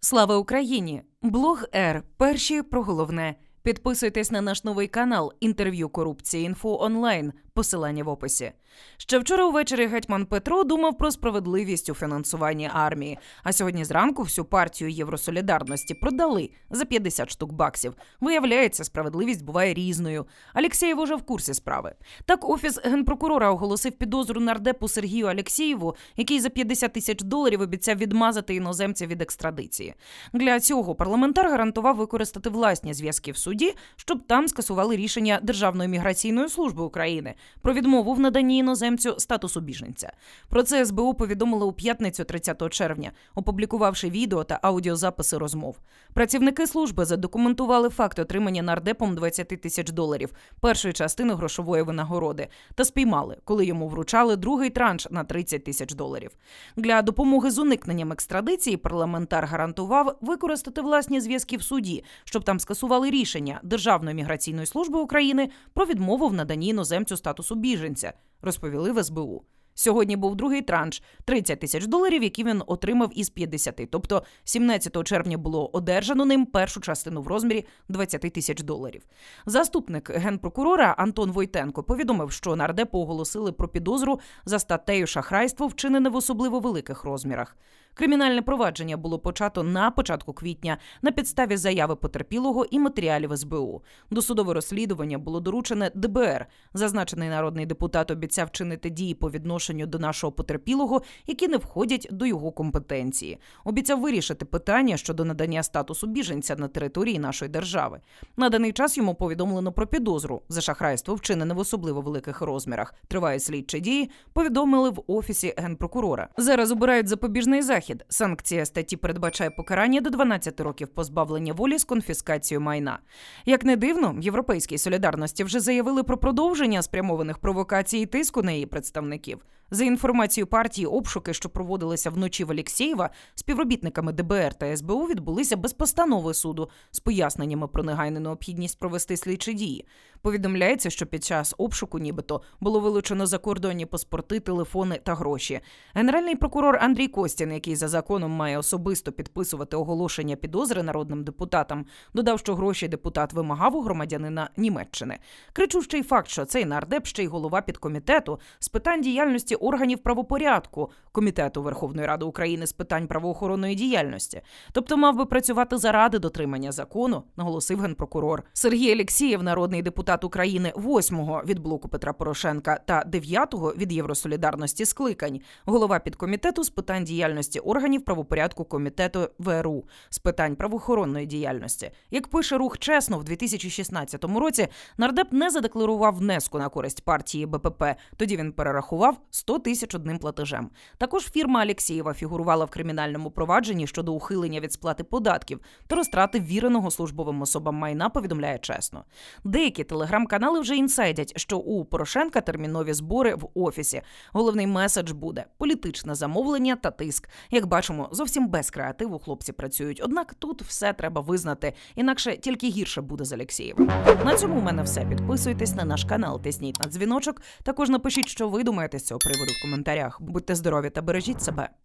Слава Україні! Блог Р. Перші про головне. Підписуйтесь на наш новий канал інтерв'ю корупції інфо онлайн. Посилання в описі. Ще вчора увечері гетьман Петро думав про справедливість у фінансуванні армії. А сьогодні зранку всю партію Євросолідарності продали за 50 штук баксів. Виявляється, справедливість буває різною. Алєксєєв уже в курсі справи. Так, офіс генпрокурора оголосив підозру нардепу Сергію Алєксєєву, який за 50 тисяч доларів обіцяв відмазати іноземця від екстрадиції. Для цього парламентар гарантував використати власні зв'язки в суді, щоб там скасували рішення Державної міграційної служби України про відмову в наданні іноземцю статусу біженця. Про це СБУ повідомило у п'ятницю 30 червня, опублікувавши відео та аудіозаписи розмов. Працівники служби задокументували факт отримання нардепом 20 тисяч доларів першої частини грошової винагороди та спіймали, коли йому вручали другий транш на 30 тисяч доларів. Для допомоги з уникненням екстрадиції парламентар гарантував використати власні зв'язки в суді, щоб там скасували рішення Державної міграційної служби України про відмову в наданні іноземцю статусу біженця, розповіли в СБУ. Сьогодні був другий транш 30 тисяч доларів, які він отримав із 50. Тобто 17 червня було одержано ним першу частину в розмірі 20 тисяч доларів. Заступник генпрокурора Антон Войтенко повідомив, що нардепу оголосили про підозру за статтею шахрайство, вчинене в особливо великих розмірах. Кримінальне провадження було почато на початку квітня на підставі заяви потерпілого і матеріалів СБУ. Досудове розслідування було доручене ДБР. Зазначений народний депутат обіцяв чинити дії по відношенню до нашого потерпілого, які не входять до його компетенції. Обіцяв вирішити питання щодо надання статусу біженця на території нашої держави. На даний час йому повідомлено про підозру за шахрайство, вчинене в особливо великих розмірах. Тривають слідчі дії. Повідомили в офісі генпрокурора. Зараз обирають запобіжний захід. Санкція статті передбачає покарання до 12 років позбавлення волі з конфіскацією майна. Як не дивно, європейській солідарності вже заявили про продовження спрямованих провокацій і тиску на її представників. За інформацією партії, обшуки, що проводилися вночі в Алєксєєва, співробітниками ДБР та СБУ відбулися без постанови суду з поясненнями про негайну необхідність провести слідчі дії. Повідомляється, що під час обшуку, нібито, було вилучено закордонні паспорти, телефони та гроші. Генеральний прокурор Андрій Костін, який за законом має особисто підписувати оголошення підозри народним депутатам, додав, що гроші депутат вимагав у громадянина Німеччини. Кричущий факт, що цей нардеп ще й голова підкомітету з питань діяльності органів правопорядку комітету Верховної Ради України з питань правоохоронної діяльності, тобто мав би працювати заради дотримання закону, наголосив генпрокурор Сергій Алєксєєв, народний депутат України 8-го від блоку Петра Порошенка та 9-го від Євросолідарності скликань, голова підкомітету з питань діяльності органів правопорядку комітету ВРУ з питань правоохоронної діяльності. Як пише рух чесно, в 2016 році нардеп не задекларував внеску на користь партії БПП. Тоді він перерахував 100 тисяч одним платежем. Також фірма Алєксєєва фігурувала в кримінальному провадженні щодо ухилення від сплати податків та розтрати віреного службовим особам майна. Повідомляє чесно. Деякі телеграм-канали вже інсайдять, що у Порошенка термінові збори в офісі. Головний меседж буде політичне замовлення та тиск. Як бачимо, зовсім без креативу хлопці працюють. Однак тут все треба визнати, інакше тільки гірше буде з Алєксєєвим. На цьому у мене все. Підписуйтесь на наш канал, тисніть на дзвіночок. Також напишіть, що ви думаєте з цього приводу в коментарях. Будьте здорові та бережіть себе.